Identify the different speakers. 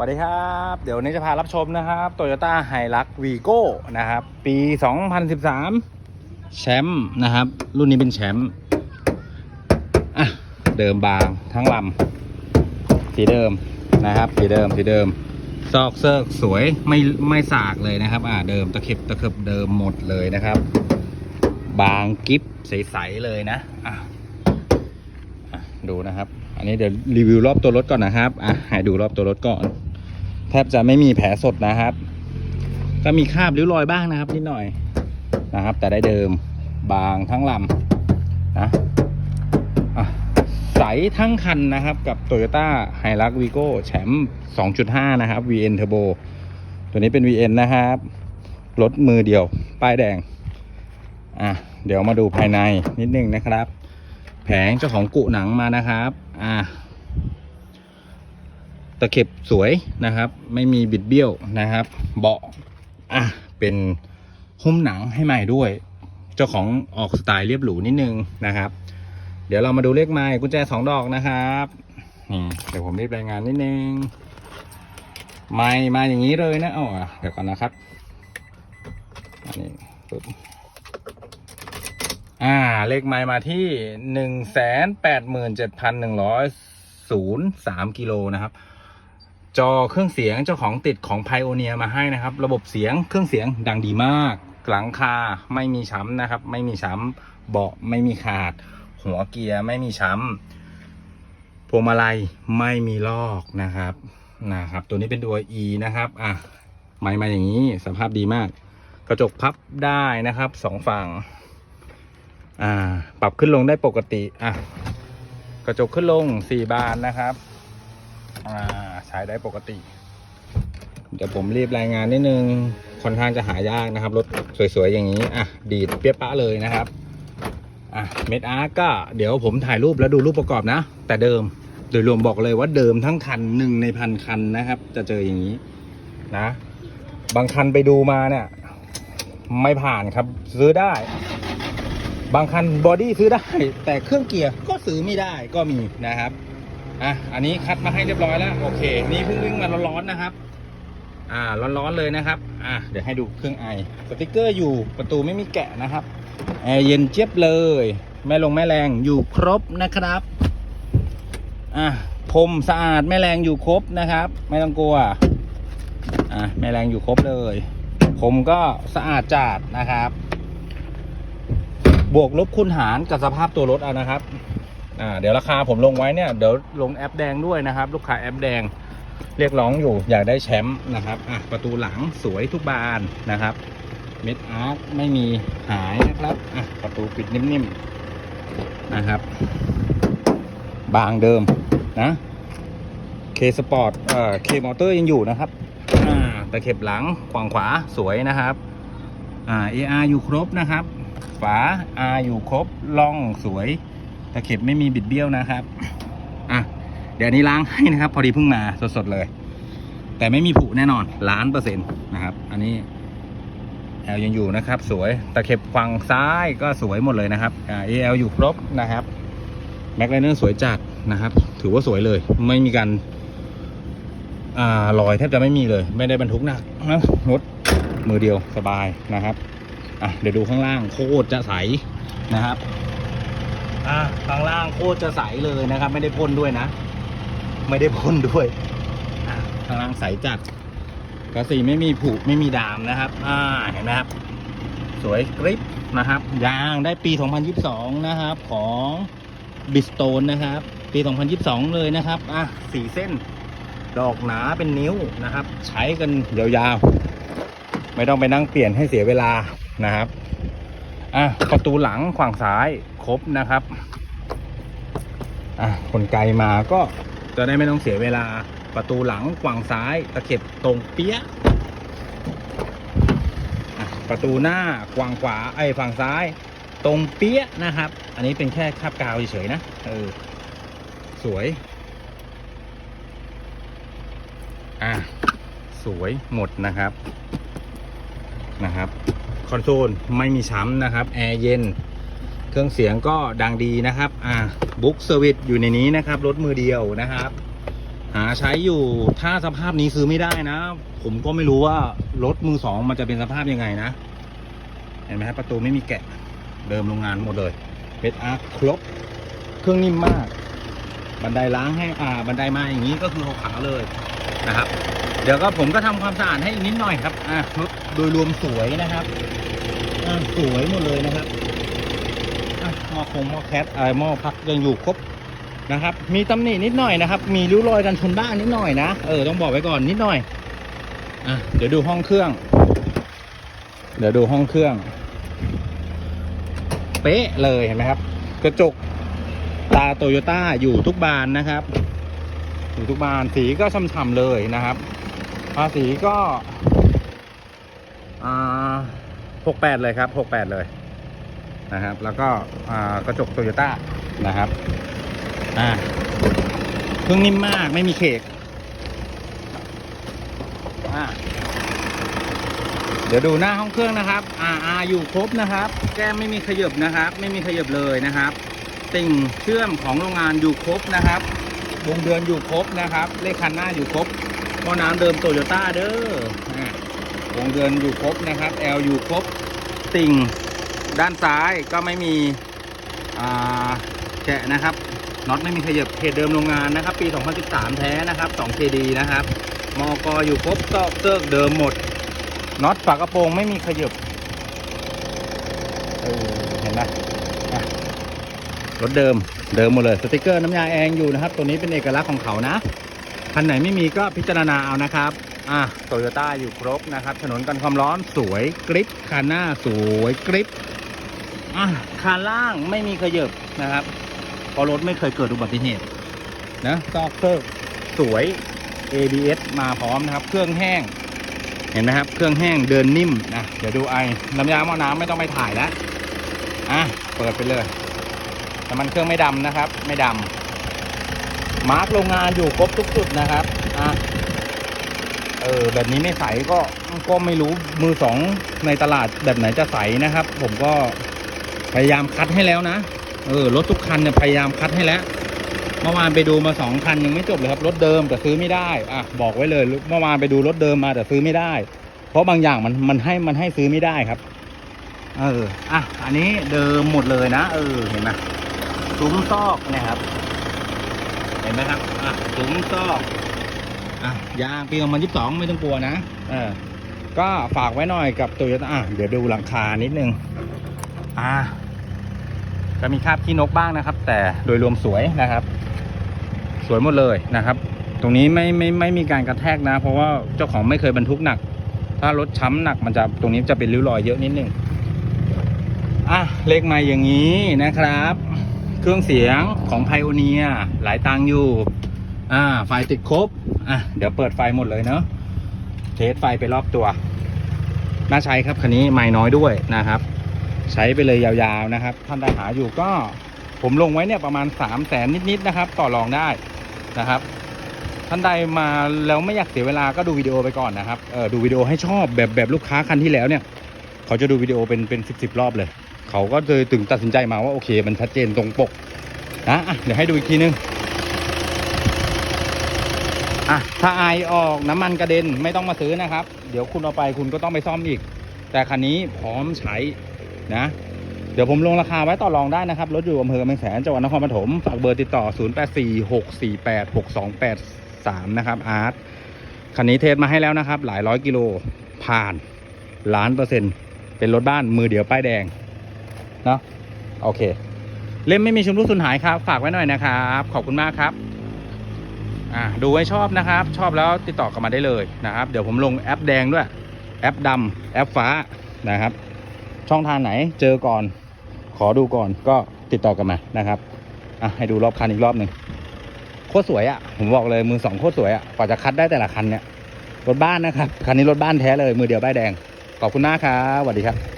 Speaker 1: สวัสดีครับ เดี๋ยวนี้จะพารับชมนะครับ Toyota h i l u x v i g o นะครับ ปี 2013 แชมป์นะครับ รุ่นนี้เป็นแชมป์อะเดิมบางทั้งลำสีเดิมนะครับ สีเดิมสีเดิม ซอกเซิร์กสวยไม่ไม่สากเลยนะครับ อ่าเดิมตะเข็บตะเข็บเดิมหมดเลยนะครับ บางกิฟใสๆเลยนะอะอะดูนะครับ อันนี้เดี๋ยวรีวิวรอบตัวรถก่อนนะครับ อะ ให้ดูรอบตัวรถก่อน แทบจะไม่มีแผลสดนะครับ ก็มีคราบริ้วรอยบ้างนะครับ นิดหน่อยนะครับ แต่ได้เดิมบางทั้งลำนะใสทั้งคันนะครับกับ Toyota h i l u x Vigo แชมป์2.5 นะครับ VN Turbo ตัวนี้เป็น VN นะครับ รถมือเดียว ป้ายแดง อะ เดี๋ยวมาดูภายในนิดนึงนะครับ แผงเจ้าของกุหนังมานะครับ อ่า ตะเข็บสวยนะครับ ไม่มีบิดเบี้ยวนะครับ เบาะอะเป็นหุ้มหนังให้ใหม่ด้วย เจ้าของออกสไตล์เรียบหรูนิดนึงนะครับ เดี๋ยวเรามาดูเลขไม้กุญแจสองดอกนะครับนี่เดี๋ยวผมรีบรายงานนิดนึงไม้มาอย่างนี้เลยนะเอาอะเดี๋ยวก่อนนะครับอันนี้ปึ๊บอ่าเลขไมล์มาที่หนึ่งแสนแปดหมื่นเจ็ดพันหนึ่งร้อยศูนย์สามกิโลนะครับ จอเครื่องเสียงเจ้าของติดของไพโอเนียมาให้นะครับ ระบบเสียงเครื่องเสียงดังดีมาก หลังคาไม่มีช้ำนะครับ ไม่มีช้ำเบาะไม่มีขาด หัวเกียร์ไม่มีช้ำพวงมาลัยไม่มีลอกนะครับนะครับ ตัวนี้เป็นตัว E นะครับอะไมล์มาอย่างนี้สภาพดีมาก กระจกพับได้นะครับสองฝั่งอ่าปรับขึ้นลงได้ปกติอะกระจกขึ้นลงสี่บานนะครับ ใช้ได้ปกติ เดี๋ยวผมรีบรายงานนิดนึงค่อนข้างจะหายากนะครับรถสวยๆอย่างนี้อะดีดเปี้ยปะเลยนะครับอะเมดอาร์ก็เดี๋ยวผมถ่ายรูปแล้วดูรูปประกอบนะ แต่เดิมโดยรวมบอกเลยว่าเดิมทั้งคันหนึ่งในพันคันนะครับ จะเจออย่างนี้นะ บางคันไปดูมาเนี่ย ไม่ผ่านครับซื้อได้ บางคันบอดี้ซื้อได้ แต่เครื่องเกียร์ก็ซื้อไม่ได้ก็มีนะครับ อะอันนี้คัดมาให้เรียบร้อยแล้วโอเค นี่เพิ่งวิ่งมาร้อนๆนะครับ อ่าร้อนๆเลยนะครับ อะเดี๋ยวให้ดูเครื่องไอสติกเกอร์อยู่ประตูไม่มีแกะนะครับแอร์เย็นเจี๊ยบเลย แม่ลงแม่แรงอยู่ครบนะครับอะพรมสะอาดแม่แรงอยู่ครบนะครับ ไม่ต้องกลัวอะแม่แรงอยู่ครบเลยผมก็สะอาดจัดนะครับ บวกลบคูณหารกับสภาพตัวรถเอานะครับ อ่าเดี๋ยวราคาผมลงไว้เนี่ยเดี๋ยวลงแอปแดงด้วยนะครับ ลูกค้าแอปแดงเรียกร้องอยู่อยากได้แชมป์นะครับอะประตูหลังสวยทุกบานนะครับเม็ดอาร์ตไม่มีหายนะครับอะประตูปิดนิ่มๆนะครับ บางเดิมนะเคสปอร์ตเอ่อเคมอเตอร์ยังอยู่นะครับอ่าตะเข็บหลังขวางขวาสวยนะครับอ่า AR อยู่ครบนะครับ ฝา R อยู่ครบล่องสวย ตะเข็บไม่มีบิดเบี้ยวนะครับ อะ เดี๋ยวนี้ล้างให้นะครับ พอดีเพิ่งมาสดๆเลย แต่ไม่มีผุแน่นอนล้านเปอร์เซ็นต์นะครับ อันนี้แอลยังอยู่นะครับ สวยตะเข็บฝั่งซ้ายก็สวยหมดเลยนะครับอ่า AL อยู่ครบนะครับแม็กไลเนอร์สวยจัดนะครับ ถือว่าสวยเลย ไม่มีการอ่ารอยแทบจะไม่มีเลย ไม่ได้บรรทุกหนักนะรถมือเดียวสบายนะครับอะเดี๋ยวดูข้างล่างโคตรจะใสนะครับ อะข้างล่างโคตรจะใสเลยนะครับ ไม่ได้พ่นด้วยนะ ไม่ได้พ่นด้วยข้างล่างใสจัดกระสีไม่มีผุไม่มีดามนะครับ อ่าเห็นไหมครับ สวยกริปนะครับยางได้ปี 2022 นะครับ ของบิสโตนนะครับ ปี 2022 เลยนะครับอะสี่เส้น ดอกหนาเป็นนิ้วนะครับ ใช้กันยาวๆ ไม่ต้องไปนั่งเปลี่ยนให้เสียเวลานะครับอะประตูหลังขวางซ้าย รบนะครับอะคนไกลมาก็จะได้ไม่ต้องเสียเวลาประตูหลังขวางซ้ายตะเข็บตรงเปี้ยะประตูหน้าขวางขวาไอ้ฝั่งซ้าย ตรงเปี้ยะนะครับ อันนี้เป็นแค่คาบกาวเฉยๆนะเออสวย อะสวยหมดนะครับนะครับคอนโซลไม่มีช้ำนะครับ แอร์เย็น เครื่องเสียงก็ดังดีนะครับ อ่าบุ๊กเซอร์วิสอยู่ในนี้นะครับ รถมือเดียวนะครับ หาใช้อยู่ถ้าสภาพนี้ซื้อไม่ได้นะ ผมก็ไม่รู้ว่ารถมือสองมันจะเป็นสภาพยังไงนะ เห็นไหมครับประตูไม่มีแกะเดิมโรงงานหมดเลยเม็ดอาร์ครบ เครื่องนิ่มมาก บันไดล้างให้อ่าบันไดมาอย่างนี้ก็คือขาวๆเลยนะครับ เดี๋ยวก็ผมก็ทำความสะอาดให้อีกนิดหน่อยครับ อ่ารถโดยรวมสวยนะครับอ่าสวยหมดเลยนะครับ ม้อคงหม้อแคทอะไรหม้อพักยังอยู่ครบนะครับ มีตำหนินิดหน่อยนะครับ มีริ้วรอยกันชนบ้างนิดหน่อยนะเออต้องบอกไว้ก่อนนิดหน่อยอะเดี๋ยวดูห้องเครื่อง เดี๋ยวดูห้องเครื่อง เป๊ะเลยเห็นไหมครับ กระจกตาโตโยต้าอยู่ทุกบานนะครับ อยู่ทุกบานสีก็ช่ำๆเลยนะครับภาษีก็อ่าหกแปดเลยครับหกแปดเลย นะครับ แล้วก็กระจกโตโยต้านะครับอ่าเครื่องนิ่มมากไม่มีเคกอ่าเดี๋ยวดูหน้าห้องเครื่องนะครับอ่าออยู่ครบนะครับ แก้มไม่มีขยบนะครับ ไม่มีขยบเลยนะครับ ติ่งเชื่อมของโรงงานอยู่ครบนะครับวงเดือนอยู่ครบนะครับ เลขคันหน้าอยู่ครบหม้อน้ำเดิมโตโยต้าเด้ออ่าวงเดือนอยู่ครบนะครับ L อยู่ครบ ติ่ง ด้านซ้ายก็ไม่มีแกะนะครับน็อตไม่มีขยับเพจเดิมโรงงานนะครับ ปี 2013 แท้นะครับ2 KD นะครับมอกอยู่ครบซอกเซิร์กเดิมหมดน็อตฝากระโปรงไม่มีขยับเออเห็นไหมรถเดิมเดิมหมดเลยสติกเกอร์น้ำยาแองอยู่นะครับ ตัวนี้เป็นเอกลักษณ์ของเขานะคันไหนไม่มีก็พิจารณาเอานะครับอะโตโยต้าอยู่ครบนะครับ ถนนกันความร้อนสวยกริปคันหน้าสวยกริป อะคันล่างไม่มีขยบนะครับเพราะรถไม่เคยเกิดอุบัติเหตุนะซอกเซอร์สวย ABS มาพร้อมนะครับ เครื่องแห้ง เห็นไหมครับ เครื่องแห้งเดินนิ่มนะเดี๋ยวดูไอน้ำยาหม้อน้ำไม่ต้องไปถ่ายแล้วอะเปิดไปเลยน้ำมันเครื่องไม่ดำนะครับ ไม่ดำมาร์กโรงงานอยู่ครบทุกจุดนะครับอะเออแบบนี้ไม่ใสก็ก็ไม่รู้มือสองในตลาดแบบไหนจะใสนะครับ ผมก็ ยายามคัดให้แล้วนะ เออ รถทุกคันเนี่ยพยายามคัดให้แล้ว เมื่อวานไปดูมาสองคันยังไม่จบเลยครับ รถเดิมแต่ซื้อไม่ได้ อะ บอกไว้เลย เมื่อวานไปดูรถเดิมมาแต่ซื้อไม่ได้ เพราะบางอย่างมันมันให้มันให้ซื้อไม่ได้ครับ เออ อะ อันนี้เดิมหมดเลยนะ เออ เห็นไหมซุ้มซอกนะครับ เห็นไหมครับ อะ ซุ้มซอก อะ ยางปี2022ไม่ต้องกลัวนะ เออ ก็ฝากไว้หน่อยกับตัวอะ เดี๋ยวดูหลังคานิดนึง อ่า จะมีคราบขี้นกบ้างนะครับ แต่โดยรวมสวยนะครับ สวยหมดเลยนะครับ ตรงนี้ไม่ไม่ไม่มีการกระแทกนะ เพราะว่าเจ้าของไม่เคยบรรทุกหนัก ถ้ารถช้ำหนักมันจะตรงนี้จะเป็นริ้วรอยเยอะนิดนึงอะเลขมาอย่างนี้นะครับ เครื่องเสียงของไพโอเนียหลายตังอยู่อ่าไฟติดครบอะเดี๋ยวเปิดไฟหมดเลยเนาะเทสไฟไปรอบตัวน่าใช้ครับคันนี้ไม่น้อยด้วยนะครับ ใช้ไปเลยยาวๆนะครับ ท่านได้หาอยู่ก็ผมลงไว้เนี่ยประมาณ3 0 0แสนนิดๆนะครับ ต่อรองได้นะครับ ท่านใดมาแล้วไม่อยากเสียเวลาก็ดูวิดีโอไปก่อนนะครับเออดูวิดีโอให้ชอบแบบแบบลูกค้าคันที่แล้วเนี่ย เขาจะดูวิดีโอเป็นเป็นสิบสิบรอบเลย เขาก็เลยถึงตัดสินใจมาว่าโอเคมันชัดเจนตรงปกนะอะเดี๋ยวให้ดูอีกทีนึงอะถ้าไอออกน้ำมันกระเด็นไม่ต้องมาซื้อนะครับ เดี๋ยวคุณเอาไปคุณก็ต้องไปซ่อมอีก แต่คันนี้พร้อมใช้ นะ เดี๋ยวผมลงราคาไว้ต่อรองได้นะครับ รถอยู่อำเภอกำแพงแสนจังหวัดนครปฐมฝากเบอร์ติดต่อ 0846486283 นะครับอาร์ตคันนี้เทสมาให้แล้วนะครับ หลายร้อยกิโลผ่านล้านเปอร์เซ็นต์เป็นรถบ้านมือเดียวป้ายแดงเนาะโอเค เล่มไม่มีชุมรุกสุนหายครับ ฝากไว้หน่อยนะครับ ขอบคุณมากครับอ่าดูไว้ชอบนะครับ ชอบแล้วติดต่อกลับมาได้เลยนะครับ เดี๋ยวผมลงแอปแดงด้วย แอปดำแอปฟ้านะครับ ช่องทางไหนเจอก่อน ขอดูก่อนก็ติดต่อกันมานะครับอะให้ดูรอบคันอีกรอบหนึ่งโคตรสวยอะ่ะผมบอกเลยมือสองโคตรสวยอะ่ะกว่าจะคัดได้แต่ละคันเนี่ยรถบ้านนะครับคันนี้รถบ้านแท้เลยมือเดียวใบแดงขอบคุณมากครับสวัสดีครับ